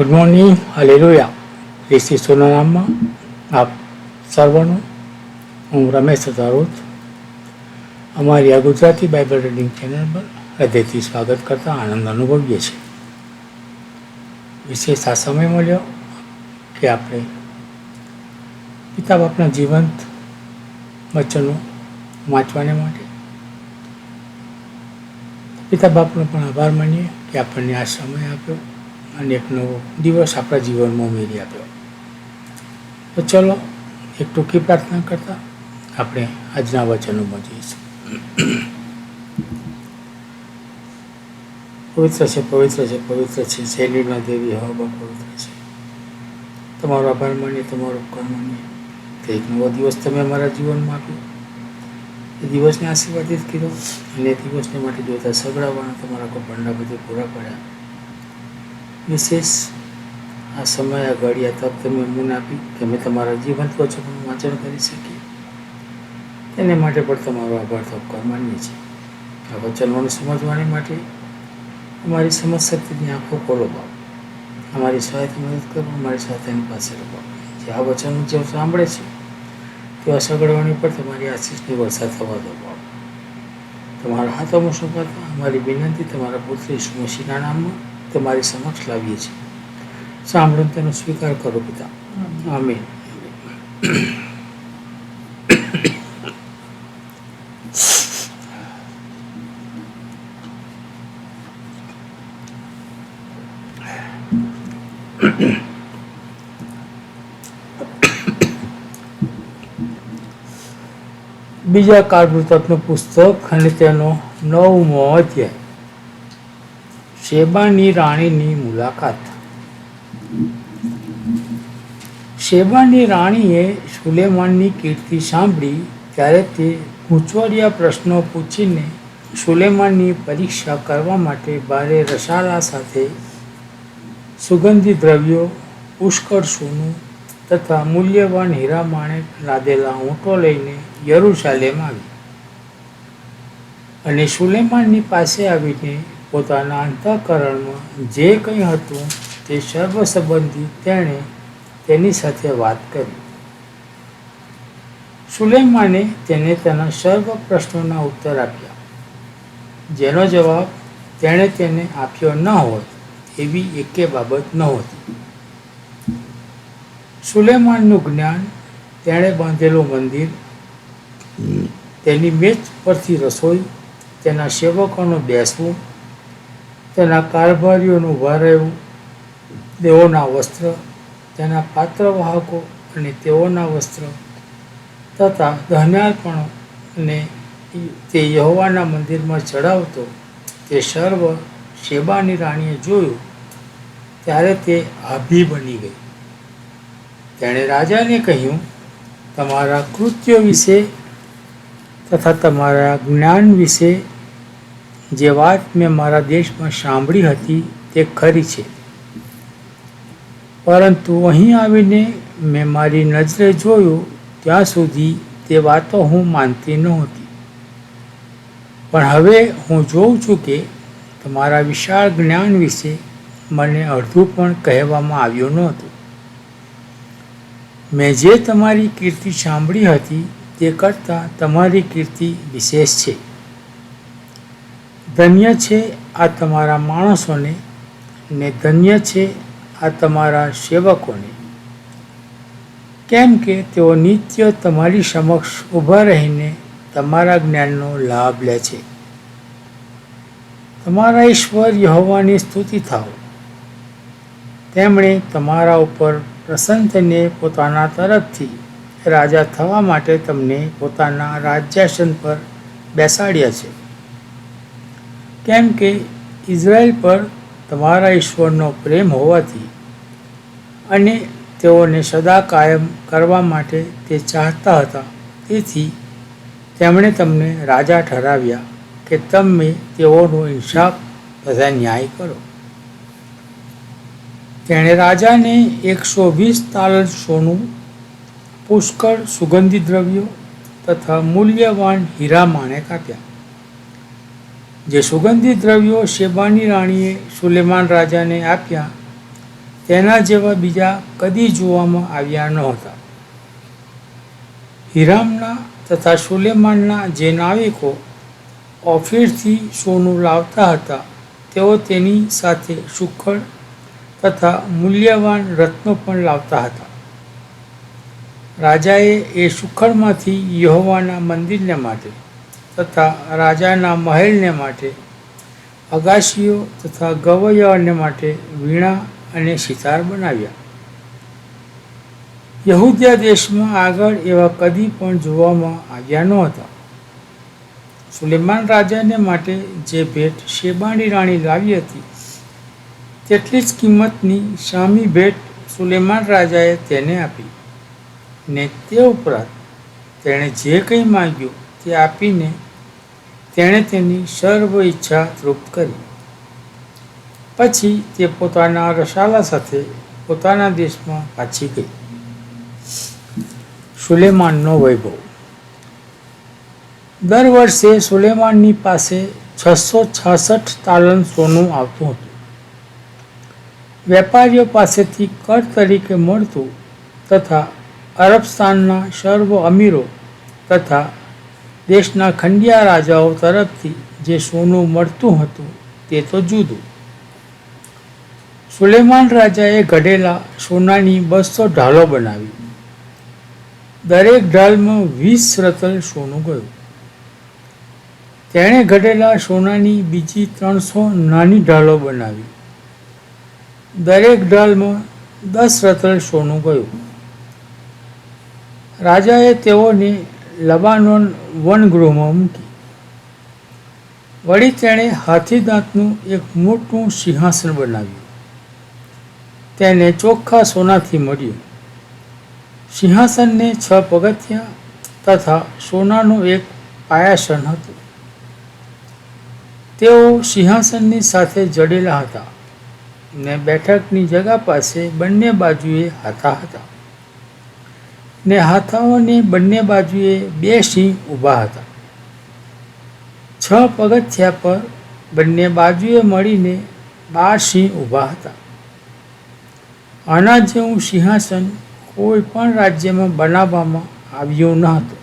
Good morning hallelujah ઈસુ ઈસુના નામમાં આપ સર્વનું હું રમેશ સતારોત અમારી આ ગુજરાતી બાઇબલ રીડિંગ ચેનલ પર હૃદયથી સ્વાગત કરતા આનંદ અનુભવીએ છીએ. વિશેષ આ સમય મળ્યો કે આપણે પિતા બાપના જીવંત વચનો વાંચવાને માટે પિતા બાપનો પણ આભાર માનીએ કે આપણને આ સમય આપ્યો. અને એક નવો દિવસ આપણા જીવનમાં ઉમેરી આપ્યો. તો ચલો, એક ટૂંકી પ્રાર્થના કરતા આપણે આજના વચનોમાં જઈશું પવિત્ર છે પવિત્ર છે પવિત્ર છે. શૈલીના દેવી હવા પવિત્ર છે. તમારો આભાર માનીએ, તમારો ઉપકાર માનીએ. તો એક નવો દિવસ તમે અમારા જીવનમાં આપ્યો. એ દિવસને આશીર્વાદિત કર્યો અને એ દિવસને માટે જોતા સગડાવાના તમારા કૌભાંડા બધે પૂરા કર્યા. વિશેષ આ સમય આ ઘડી આ તક તમે મૂન આપી કે અમે તમારા જીવંત વચનનું વાંચન કરી શકીએ. તેને માટે પણ તમારો આભાર થપકાર માનીએ છીએ. આ વચનોને સમજવાની માટે અમારી સમજ શક્તિની આંખો ખોલો બાપ. અમારી સહાયથી મદદ કરો, અમારી સાથે એની પાસે રહો જે આ વચન જે સાંભળે છે તેવા સગડવાની પર તમારી આશીષની વરસાદ થવા દો તમારા હાથોમાં સોંપાતા અમારી વિનંતી તમારા પુત્ર ઈસુ મસીહના નામમાં તમારી સમક્ષ લાવીએ છીએ. સાંભળો તેનો સ્વીકાર કરો પિતા. આમીન. બીજા કાળવૃતકનું પુસ્તક અને તેનો નવમો અધ્યાય. શેબાની રાણીની મુલાકાત. શેબાની રાણીએ સુલેમાનની કીર્તિ સાંભળી ત્યારે તે ગૂંચવડિયા પ્રશ્નો પૂછીને સુલેમાનની પરીક્ષા કરવા માટે ભારે રસાલા સાથે સુગંધી દ્રવ્યો, પુષ્કળ સોનું તથા મૂલ્યવાન હીરા માણેક લાદેલા ઊંટો લઈને યરુશાલેમ આવી. અને સુલેમાનની પાસે આવીને પોતાના અંતઃકરણમાં જે કંઈ હતું તે સર્વ સંબંધી તેણે તેની સાથે વાત કરી. સુલેમાને તેને તેના સર્વ પ્રશ્નોના ઉત્તર આપ્યા. જેનો જવાબ તેણે તેને આપ્યો ન હોત એવી એકે બાબત નહોતી. સુલેમાનનું જ્ઞાન તેણે બાંધેલું મંદિર, તેની મેચ પરથી રસોઈ, તેના સેવકોનું બેસવું તેના કારભારીઓનું ઊભા રહેવું તેઓના વસ્ત્ર, તેના પાત્રવાહકો અને તેઓના વસ્ત્ર તથા ધન્યાર્પણો અને તે યહોવાના મંદિરમાં ચડાવતો તે સર્વ શેબાની રાણીએ જોયું ત્યારે તે આભી બની ગઈ. તેણે રાજાને કહ્યું, તમારા કૃત્યો વિશે તથા તમારા જ્ઞાન વિશે જે વાત મેં મારા દેશમાં સાંભળી હતી તે ખરી છે. પરંતુ અહીં આવીને મેં મારી નજરે જોયું, ત્યાં સુધી તે વાતો હું માનતી નહોતી. પણ હવે હું જોઉં છું કે તમારા વિશાળ જ્ઞાન વિશે મને અડધું પણ કહેવામાં આવ્યું નહોતું. મેં જે તમારી કીર્તિ સાંભળી હતી તે કરતાં તમારી કીર્તિ વિશેષ છે. ધન્ય છે આ તમારા માણસોને ને ધન્ય છે આ તમારા સેવકોને. કેમ કે તેઓ નિત્ય તમારી સમક્ષ ઊભા રહીને તમારા જ્ઞાનનો લાભ લે છે. તમારા ઈશ્વર યહોવાની સ્તુતિ થાઓ. તેમણે તમારા ઉપર પ્રસન્ન થઈને પોતાના તરફથી રાજા થવા માટે તમને પોતાના રાજ્યાસન પર બેસાડ્યા છે. કેમ કે ઇઝરાયલ પર તમારા ઈશ્વરનો પ્રેમ હોવાથી અને તેઓને સદા કાયમ કરવા માટે તે ચાહતા હતા. તેથી તેમણે તમને રાજા ઠરાવ્યા કે તમે તેઓનો ઇન્સાફ તથા ન્યાય કરો. તેણે રાજાને એકસો વીસ તાલર સોનું, પુષ્કળ સુગંધી દ્રવ્યો તથા મૂલ્યવાન હીરા માણેક આપ્યા. જે સુગંધિત દ્રવ્યો શેબાની રાણીએ સુલેમાન રાજાને આપ્યા, તેના જેવા બીજા કદી જોવામાં આવ્યા નહોતા હિરામના તથા સુલેમાનના જે નાવિકો ઓફિરથી સોનું લાવતા હતા, તેઓ તેની સાથે સુખડ તથા મૂલ્યવાન રત્નો પણ લાવતા હતા. રાજાએ એ સુખડમાંથી યહોવાના મંદિરને માટે તથા રાજાના મહેલને માટે, અગાશીઓ તથા ગવૈયાઓને માટે વીણા અને સિતાર બનાવ્યા. યહૂદિયા દેશમાં આગળ એવા કદી પણ જોવામાં આવ્યા ન હતા. સુલેમાન રાજાને માટે જે ભેટ શેબાણી રાણી લાવી હતી, તેટલી જ કિંમતની શામી ભેટ સુલેમાન રાજાએ તેને આપી. ને તે ઉપરાંત તેણે જે કંઈ માંગ્યું તે આપીને તેણે તેની સર્વ ઈચ્છા તૃપ્ત કરી. પછી તે પોતાના રસાલા સાથે પોતાના દેશમાં પાછી ગઈ. સુલેમાનનો વૈભવ. દર વર્ષે સુલેમાનની પાસે છસો છાસઠ તાલન સોનું આવતું હતું. વેપારીઓ પાસેથી કર તરીકે મળતું તથા અરબસ્તાનના સર્વ અમીરો તથા દેશના ખંડિયા રાજાઓ તરફથી જે સોનું મળતું હતું તે તો જુદું. સુલેમાન રાજાએ ઘડેલા સોનાની બસો ઢાલો બનાવી. દરેક ઢાલમાં વીસ રતલ સોનું ગયું. તેણે ઘડેલા સોનાની બીજી ત્રણસો નાની ઢાલો બનાવી. દરેક ઢાલમાં દસ રતલ સોનું ગયું. રાજાએ તેઓને લબાનોન વનગૃહમાં મૂકી. વળી તેણે હાથીદાંતનું એક મોટું સિંહાસન બનાવ્યું. તેને ચોખ્ખા સોનાથી મળ્યું. સિંહાસનને છ પગથિયા તથા સોનાનું એક પાયાસન હતું. તેઓ સિંહાસનની સાથે જડેલા હતા ને બેઠકની જગા પાસે બંને બાજુએ હાથા હતા. ને હાથાઓની બંને બાજુએ બે સિંહ ઊભા હતા. છ પગથિયા પર બંને બાજુએ મળીને બાર સિંહ ઊભા હતા. આના જેવું સિંહાસન કોઈ પણ રાજ્યમાં બનાવવામાં આવ્યું ન હતું.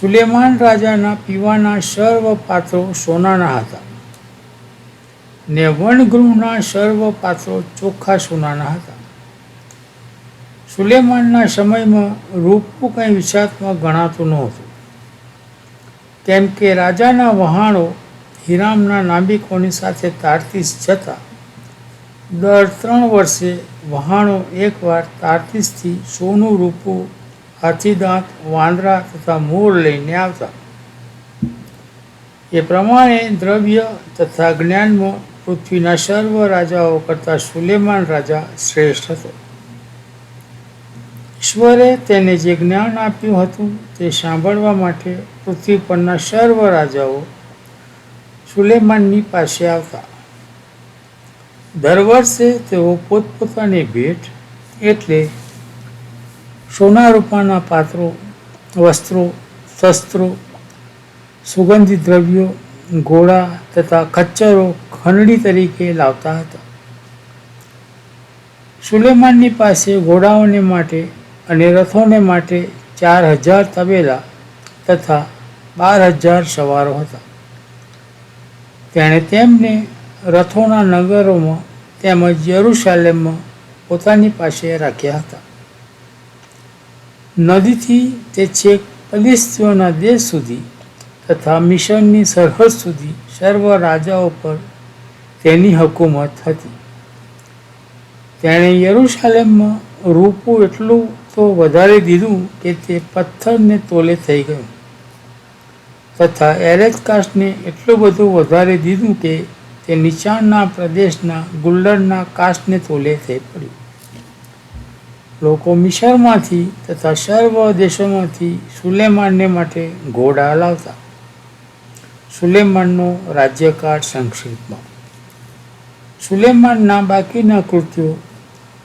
સુલેમાન રાજાના પીવાના સર્વ પાત્રો સોનાના હતા ને વનગૃહના સર્વ પાત્રો ચોખ્ખા સોનાના હતા. સુલેમાનના સમયમાં રૂપવું કંઈ વિષાત્મક ગણાતું નહોતું. કેમ કે રાજાના વહાણો હિરામના નાબિકોની સાથે તારતીસ જતા દર ત્રણ વર્ષે વહાણો એકવાર તારતીસથી સોનું રૂપું, હાથીદાંત, વાંદરા તથા મોર લઈને આવતા. એ પ્રમાણે દ્રવ્ય તથા જ્ઞાનમાં પૃથ્વીના સર્વ રાજાઓ કરતાં સુલેમાન રાજા શ્રેષ્ઠ હતો. ઈશ્વરે તેને જે જ્ઞાન આપ્યું હતું તે સાંભળવા માટે પૃથ્વી પરના સર્વ રાજાઓ સુલેમાનની પાસે આવતા. દર વર્ષે તેઓ પોતપોતાની ભેટ એટલે સોના રૂપાના પાત્રો, વસ્ત્રો, શસ્ત્રો સુગંધિત દ્રવ્યો, ઘોડા તથા ખચ્ચરો ખંડણી તરીકે લાવતા હતા. સુલેમાનની પાસે ઘોડાઓને માટે અને રથોને માટે ચાર હજાર તબેલા તથા બાર હજાર સવારો હતા. તેણે તેમને રથોના નગરોમાં તેમજ યરુશાલેમમાં પોતાની પાસે રાખ્યા હતા. નદીથી તે છેક ફલિસ્તીઓના દેશ સુધી તથા મિશનની સરહદ સુધી સર્વ રાજાઓ પર તેની હકુમત હતી. તેણે યરુશાલેમમાં રૂપું એટલું તો વધારે દીધું કે તે પથ્થરને તોલે થઈ ગયું. તથા એરેજકાસ્ટને એટલું બધું વધારે દીધું કે તે નીચાણના પ્રદેશના ગુલ્લરના કાસ્ટને તોલે થઈ પડ્યું. લોકો મિશરમાંથી તથા સર્વ દેશોમાંથી સુલેમાનને માટે ઘોડા લાવતા સુલેમાનનો રાજ્યકાળ સંક્ષિપ્તમાં. સુલેમાનના બાકીના કૃત્યો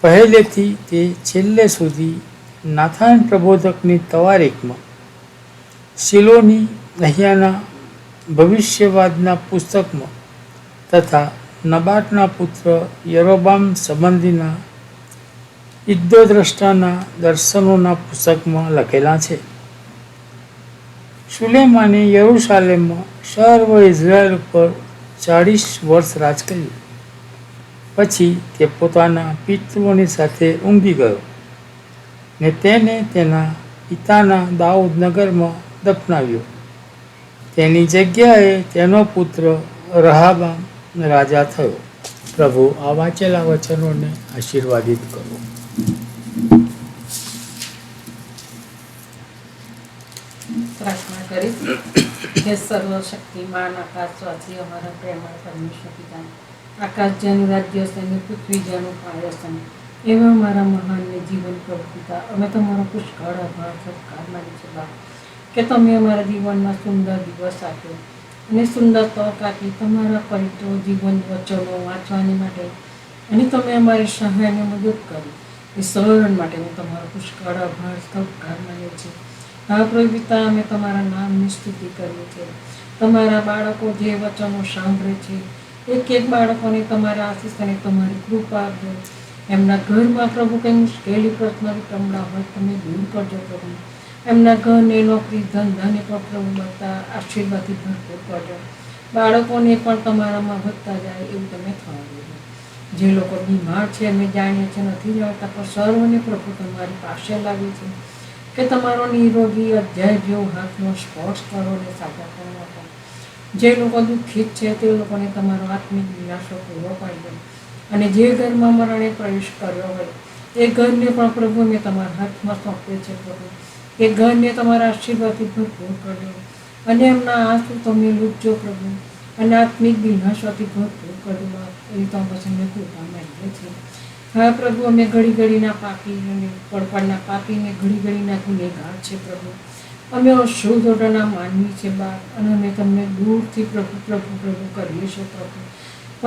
પહેલેથી તે છેલ્લે સુધી નાથાન પ્રબોધકની તવારીખમાં શિલોની અહીંયાના ભવિષ્યવાદના પુસ્તકમાં તથા નબાટના પુત્ર યરોબામ સંબંધીના ઇદ્દોદ્રષ્ટાના દર્શનોના પુસ્તકમાં લખેલા છે. સુલેમાને યરૂશાલેમમાં સર્વ ઇઝરાયલ ઉપર ચાળીસ વર્ષ રાજ કર્યું. પછી તે પોતાના પિતૃઓની સાથે ઊંઘી ગયો. ને તેને તેના પિતાના દાઉદ નગરમાં દફનાવ્યો. તેની જગ્યાએ તેનો પુત્ર રહાબામ રાજા થયો. પ્રભુ આ વાંચેલા વચનોને આશીર્વાદિત કરો. પ્રાર્થના કરી હે સર્વશક્તિમાન, આકાશવાસી, અમારા પ્રેમ પરમેશ્વર પિતા આકાશ જેનું રાજ્ય છે ને પૃથ્વી જેનું પાયો છે એવા મારા મહાન ને જીવન પ્રભુ પિતા અમે તમારો પુષ્કળ આભાર, સત્કાર માની છે કે તમે અમારા જીવનમાં સુંદર દિવસ આપ્યો. અને સુંદર તક આપી તમારા પવિત્ર જીવન વચનો વાંચવાની માટે અને તમે અમારી સહાયને મદદ કરી. એ સહરણ માટે હું તમારો પુષ્કળ આભાર, સત્કાર માન્યો છે. હા પ્રભુ પિતા અમે તમારા નામની સ્તુતિ કરીએ છીએ. તમારા બાળકો જે વચનો સાંભળે છે એક એક બાળકોને તમારા આશીષ અને તમારી કૃપા આપજો. એમના ઘરમાં પ્રભુ કંઈ મુશ્કેલી પ્રશ્ન વિટમણા હોય, તમે દૂર કરજો પ્રભુ. એમના ઘરને નોકરી ધંધાને પણ પ્રભુ બધા આશીર્વાદથી ભરપૂર કરજો. બાળકોને પણ તમારામાં વધતા જાય એવું તમે થવા દેજો જે લોકો બીમાર છે, અમે જાણીએ છીએ, નથી જાણતા, પણ સર્વને પ્રભુ તમારી પાસે લાવી છે. કે તમારો નિરોગી અધ્યાય જેવો હાથનો સ્પર્શ કરો ને સાજા કરો જે લોકો દુઃખિત છે, તે લોકોને તમારો આત્મિક નિરાશો પૂરો પાડ્યો અને જે ઘરમાં મરણે પ્રવેશ કર્યો હોય, એ ઘરને પણ પ્રભુ મેં તમારા હાથમાં સોંપે છે પ્રભુ. એ ઘરને તમારા આશીર્વાદથી ભરપૂર કર્યો અને એમના આંસુ તમે લૂટજો પ્રભુ. અને આત્મિક વિનાશોથી ભરપૂર કર્યો એવી તો અમે કૃપા માંગીએ છીએ હા પ્રભુ, અમે ઘડી ઘડીના પાપી અને પડપડના પાપીને ઘડી ઘડીના ગુનેગાર છે પ્રભુ. અમે અશુદ્ધના માનવી છે બા અને અમે તમને દૂરથી પ્રભુ પ્રભુ પ્રભુ કરીએ છીએ પ્રભુ.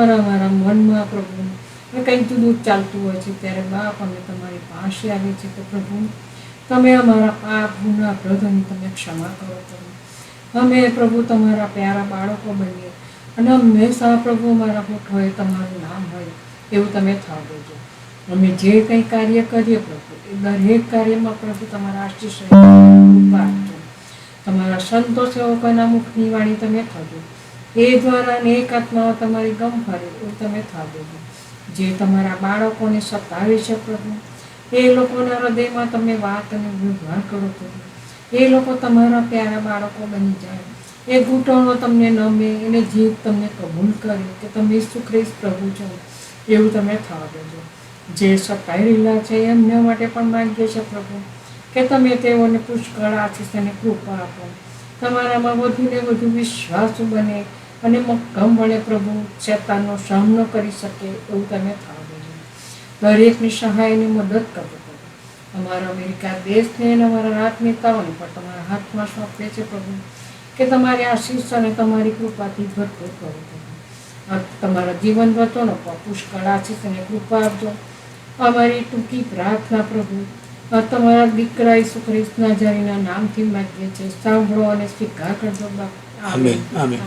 અમારા મનમાં પ્રભુ કંઈક જુદું ચાલતું હોય છે. ત્યારે બાપ અમે તમારી પાસે આવીએ છીએ કે પ્રભુ, તમે અમારા પાપ ગુના પ્રધન તમે ક્ષમા કરો પ્રભુ અમે પ્રભુ તમારા પ્યારા બાળકો બનીએ. અને હંમેશા પ્રભુ અમારા મુખ હોય, તમારું નામ હોય, એવું તમે થવા દેજો. અમે જે કંઈ કાર્ય કરીએ પ્રભુ, એ દરેક કાર્યમાં પ્રભુ તમારા આશીષ તમારા સંતો સેવકોના મુખની વાણી તમે થજો એ દ્વારા ને એક આત્મા તમારી ગમ ફરે એવું તમે થવા દેજો જે તમારા બાળકોને સતાવી છે પ્રભુ, એ લોકોના હૃદયમાં તમે વાત અને વ્યવહાર કરો પ્રભુ એ લોકો તમારા પ્યારા બાળકો બની જાય. એ ઘૂંટણો તમને નમે એને જીભ તમને કબૂલ કરે કે તમે ઈસુ ખ્રિસ્ત પ્રભુ છો એવું તમે થવા દેજો જે સતાઈ રહેલા છે એમના માટે પણ માંગીએ છે પ્રભુ, કે તમે તેઓને પુષ્કળ આશીષ અને કૃપા આપો. તમારામાં વધુ ને વધુ વિશ્વાસ બને અને મક્કમ વડે પ્રભુ શેતાનનો સામનો કરી શકે એવું તમે થવા દેજો દરેકની સહાયની મદદ પ્રભુ અમારા અમેરિકા દેશને અને અમારા રાજનેતાઓને પણ તમારા હાથમાં સોંપે છે પ્રભુ, કે તમારી આશીષ અને તમારી કૃપાથી ભરપૂર કરો તમારા જીવન વચનો પણ પુષ્કળ આશીષ અને કૃપા આપજો. અમારી ટૂંકી પ્રાર્થના પ્રભુ તમારા દીકરા ઈસુ ખ્રિસ્તના જરીના નામથી માગીએ છીએ. સાંભળો અને સ્વીકાર કરજો બાપ. આમીન. આમીન.